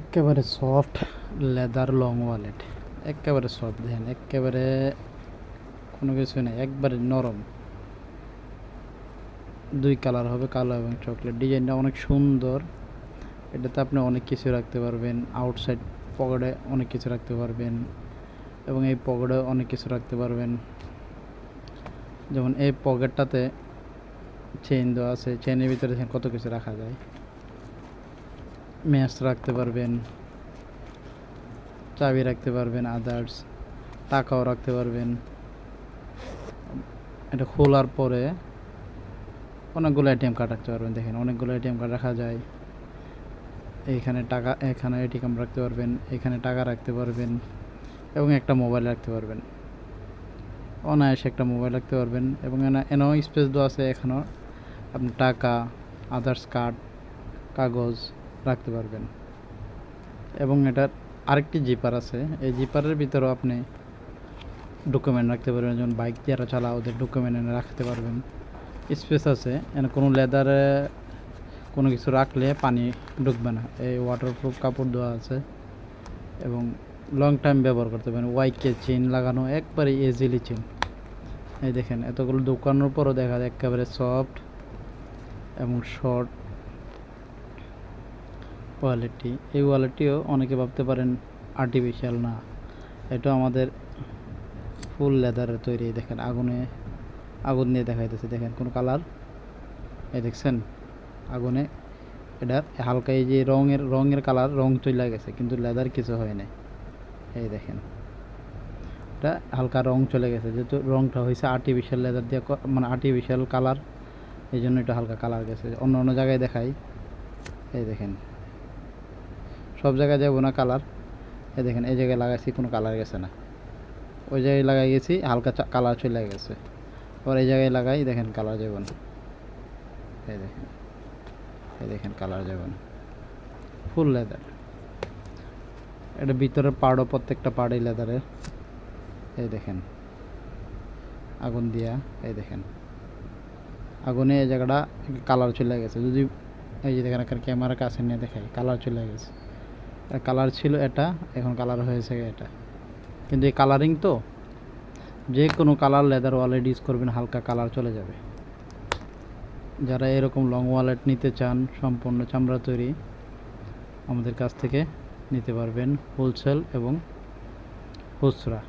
একেবারে soft leather long wallet একেবারে soft দেখেন, একেবারে কোনো কিছু নেই, একবারে নরম। দুই কালার হবে, কালো এবং চকলেট ডিজাইনটা অনেক সুন্দর, এটাতে আপনি অনেক কিছু রাখতে পারবেন আউটসাইড পকেটে অনেক কিছু রাখতে পারবেন এবং এই পকেটে অনেক কিছু রাখতে পারবেন। যেমন এই পকেটটাতে চেইন দেওয়া আছে চেইনের ভিতরে কত কিছু রাখা যায়। ম্যাচ রাখতে পারবেন, চাবি রাখতে পারবেন আদার্স টাকাও রাখতে পারবেন। এটা খোলার পরে অনেকগুলো এটিএম কার্ড রাখতে পারবেন, দেখেন অনেকগুলো এটিএম কার্ড রাখা যায়। এইখানে টাকা, এখানে এটিএম রাখতে পারবেন, এখানে টাকা রাখতে পারবেন এবং একটা মোবাইল রাখতে পারবেন। অনায়াসে একটা মোবাইল রাখতে পারবেন এবং এনা- এনাও স্পেস দেওয়া আছে এখানেও। আপনি টাকা আদার্স কার্ড কাগজ রাখতে পারবেন। এবং এটার আরেকটি জিপার আছে। এই জিপারের ভিতরেও আপনি ডকুমেন্ট রাখতে পারবেন। যেমন বাইক যারা চালা ওদের ডকুমেন্ট এনে রাখতে পারবেন। স্পেস আছে। এখানে কোনো লেদারে কোনো কিছু রাখলে পানি ঢুকবে না। এই ওয়াটারপ্রুফ কাপড় দেওয়া আছে। এবং লং টাইম ব্যবহার করতে পারেন। ওয়াইকে চেন লাগানো, একবারে ইজিলি চেন এই দেখেন, এতগুলো দোকানের পরও দেখা যায়, একেবারে সফট এবং শর্ট কোয়ালিটি এই কোয়ালিটিও অনেকে ভাবতে পারেন আর্টিফিশিয়াল না। এটা আমাদের ফুল লেদারের তৈরি, দেখেন আগুনে, আগুন নিয়ে দেখাইতেছে, দেখেন কোন কালার এই দেখছেন? আগুনে এটা হালকা এই যে রঙের রঙের কালার রং চলে গেছে, কিন্তু লেদার কিছু হয় নাই। এই দেখেন। এটা হালকা রং চলে গেছে, যেহেতু রংটা হয়েছে আর্টিফিশিয়াল লেদার দিয়ে মানে আর্টিফিশিয়াল কালার এই জন্য এটা হালকা কালার গেছে। অন্য অন্য জায়গায় দেখাই। এই দেখেন। সব জায়গায় যাব না কালার এই দেখেন, এই জায়গায় লাগাইছি, কোনো কালার গেছে না। ওই জায়গায় লাগাই গেছি, হালকা কালার চলে গেছে। আবার এই জায়গায় লাগাই, দেখেন কালার যাবে না। এই দেখেন এই দেখেন কালার যাবে না। ফুল লেদার এটা ভিতরের পাড়ও, প্রত্যেকটা পাড়ই লেদারের এই দেখেন। আগুন দিয়া, এই দেখেন। আগুনে এই জায়গাটা কালার চলে গেছে। যদি এই যে দেখেন, এখানে ক্যামেরার কাছে নিয়ে দেখাই কালার চলে গেছে। কালার ছিল এটা, এখন কালার হয়েছে এটা। কিন্তু এই কালারিং তো, যে কোনো কালার লেদার ওয়ালেট ইউজ করবেন, হালকা কালার চলে যাবে। যারা এরকম লং ওয়ালেট নিতে চান, সম্পূর্ণ চামড়া তৈরি, আমাদের কাছ থেকে নিতে পারবেন হোলসেল এবং খুচরা।